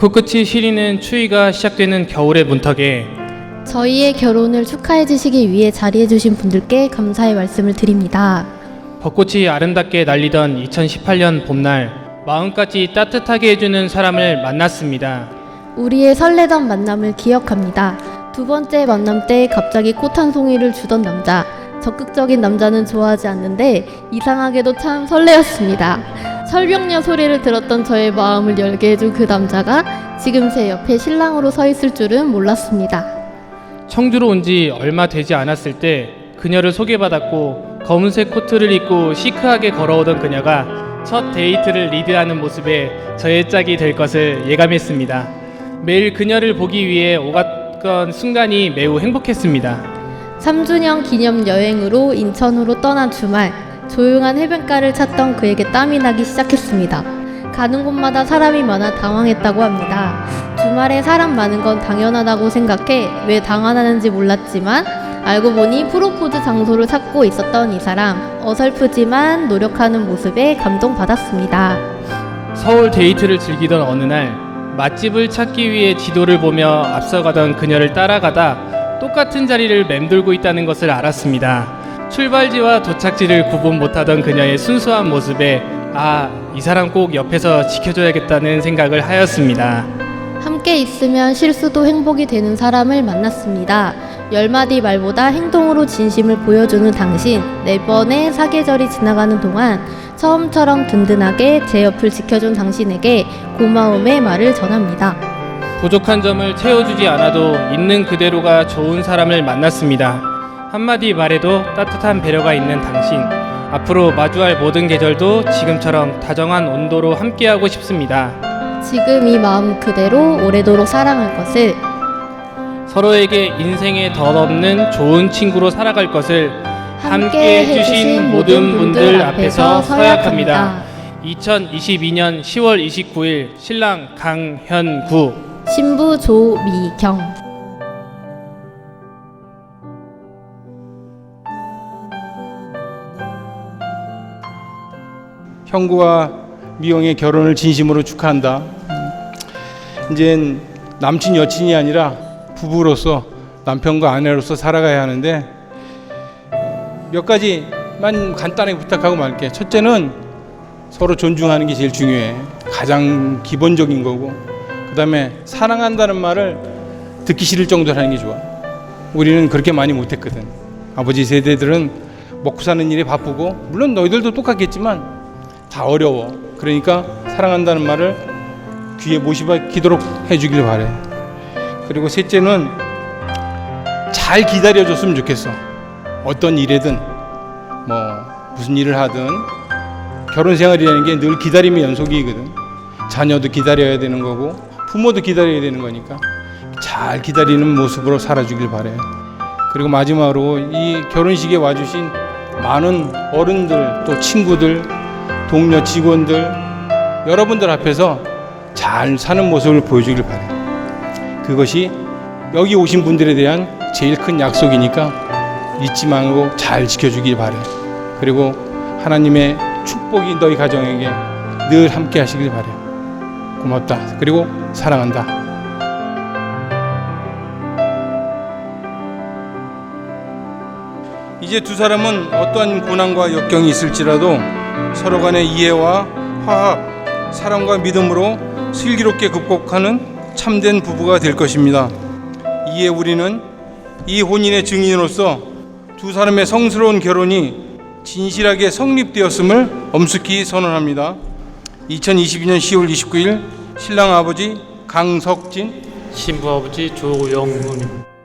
코끝이 시리는 추위가 시작되는 겨울의 문턱에 저희의 결혼을 축하해 주시기 위해 자리해 주신 분들께 감사의 말씀을 드립니다. 벚꽃이 아름답게 날리던 2018년 봄날 마음까지 따뜻하게 해주는 사람을 만났습니다. 우리의 설레던 만남을 기억합니다. 두 번째 만남 때 갑자기 꽃 한 송이를 주던 남자. 적극적인 남자는 좋아하지 않는데 이상하게도 참 설레었습니다. 설병녀 소리를 들었던 저의 마음을 열게 해준 그 남자가 지금 제 옆에 신랑으로 서 있을 줄은 몰랐습니다. 청주로 온 지 얼마 되지 않았을 때 그녀를 소개받았고 검은색 코트를 입고 시크하게 걸어오던 그녀가 첫 데이트를 리드하는 모습에 저의 짝이 될 것을 예감했습니다. 매일 그녀를 보기 위해 오갔던 순간이 매우 행복했습니다. 3주년 기념 여행으로 인천으로 떠난 주말 조용한 해변가를 찾던 그에게 땀이 나기 시작했습니다. 가는 곳마다 사람이 많아 당황했다고 합니다. 주말에 사람 많은 건 당연하다고 생각해 왜 당황하는지 몰랐지만 알고 보니 프로포즈 장소를 찾고 있었던 이 사람 어설프지만 노력하는 모습에 감동받았습니다. 서울 데이트를 즐기던 어느 날 맛집을 찾기 위해 지도를 보며 앞서가던 그녀를 따라가다 똑같은 자리를 맴돌고 있다는 것을 알았습니다. 출발지와 도착지를 구분 못하던 그녀의 순수한 모습에 아, 이 사람 꼭 옆에서 지켜줘야겠다는 생각을 하였습니다. 함께 있으면 실수도 행복이 되는 사람을 만났습니다. 열 마디 말보다 행동으로 진심을 보여주는 당신. 네 번의 사계절이 지나가는 동안 처음처럼 든든하게 제 옆을 지켜준 당신에게 고마움의 말을 전합니다. 부족한 점을 채워주지 않아도 있는 그대로가 좋은 사람을 만났습니다. 한마디 말에도 따뜻한 배려가 있는 당신. 앞으로 마주할 모든 계절도 지금처럼 다정한 온도로 함께하고 싶습니다. 지금 이 마음 그대로 오래도록 사랑할 것을 서로에게 인생에 덧없는 좋은 친구로 살아갈 것을 함께 함께 해주신 모든 분들 앞에서 서약합니다. 2022년 10월 29일 신랑 강현구 신부 조미경 형구와 미영의 결혼을 진심으로 축하한다. 이제 남친 여친이 아니라 부부로서 남편과 아내로서 살아가야 하는데 몇 가지만 간단하게 부탁하고 말게. 첫째는 서로 존중하는 게 제일 중요해. 가장 기본적인 거고. 그다음에 사랑한다는 말을 듣기 싫을 정도로 하는 게 좋아. 우리는 그렇게 많이 못했거든. 아버지 세대들은 먹고 사는 일에 바쁘고 물론 너희들도 똑같겠지만 다 어려워. 그러니까 사랑한다는 말을 귀에 못이 박히도록 해주길 바래. 그리고 셋째는 잘 기다려줬으면 좋겠어. 어떤 일에든 뭐 무슨 일을 하든 결혼 생활이라는 게 늘 기다림의 연속이거든. 자녀도 기다려야 되는 거고 부모도 기다려야 되는 거니까 잘 기다리는 모습으로 살아주길 바래. 그리고 마지막으로 이 결혼식에 와주신 많은 어른들 또 친구들 동료 직원들 여러분들 앞에서 잘 사는 모습을 보여주길 바래. 그것이 여기 오신 분들에 대한 제일 큰 약속이니까 잊지 말고 잘 지켜주길 바래. 그리고 하나님의 축복이 너희 가정에게 늘 함께 하시길 바래. 고맙다. 그리고 사랑한다. 이제 두 사람은 어떠한 고난과 역경이 있을지라도 서로 간의 이해와 화합, 사랑과 믿음으로 슬기롭게 극복하는 참된 부부가 될 것입니다. 이에 우리는 이 혼인의 증인으로서 두 사람의 성스러운 결혼이 진실하게 성립되었음을 엄숙히 선언합니다. 2022년 10월 29일 신랑 아버지 강석진 신부 아버지 조영훈입니다.